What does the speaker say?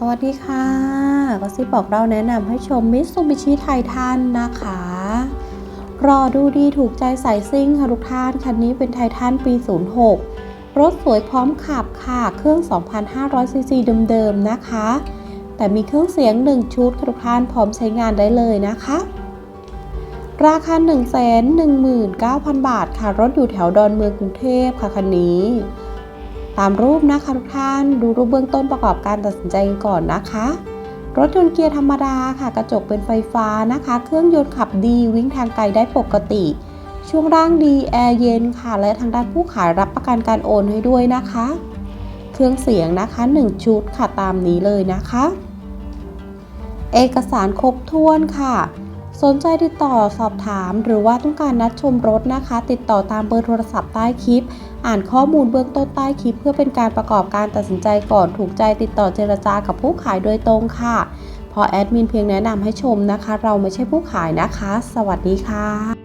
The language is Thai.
สวัสดีค่ะ ก็ซิบอกเราแนะนำให้ชมมิ t ซูบิชิไททันนะคะ รอดูดีถูกใจสายซิ่งค่ะทุกท่าน คันนี้เป็นไททันปี 06 รถสวยพร้อมขับค่ะ เครื่อง 2,500 ซีซีเดิมๆนะคะ แต่มีเครื่องเสียง 1 ชุดค่ะทุกท่านพร้อมใช้งานได้เลยนะคะ ราคา 119,000 บาทค่ะ รถอยู่แถวดอนเมืองกรุงเทพค่ะคันนี้ ตามรูปนะคะทุกท่านดูรูปเบื้องต้นประกอบการตัดสินใจก่อนนะคะ รถยนต์เกียร์ธรรมดาค่ะ กระจกเป็นไฟฟ้านะคะ เครื่องยนต์ขับดีวิ่งทางไกลได้ปกติ ช่วงล่างดีแอร์เย็นค่ะ และทางด้านผู้ขายรับประกันการโอนให้ด้วยนะคะ เครื่องเสียงนะคะ 1 ชุดค่ะตามนี้เลยนะคะ เอกสารครบถ้วนค่ะ สนใจติดต่อสอบถาม หรือว่าต้องการนัดชมรถนะคะ ติดต่อตามเบอร์โทรศัพท์ใต้คลิป อ่านข้อมูลเบื้องต้นใต้คลิป เพื่อเป็นการประกอบการตัดสินใจก่อนถูกใจติดต่อเจรจากับผู้ขายโดยตรงค่ะ พอแอดมินเพียงแนะนำให้ชมนะคะ เราไม่ใช่ผู้ขายนะคะ สวัสดีค่ะ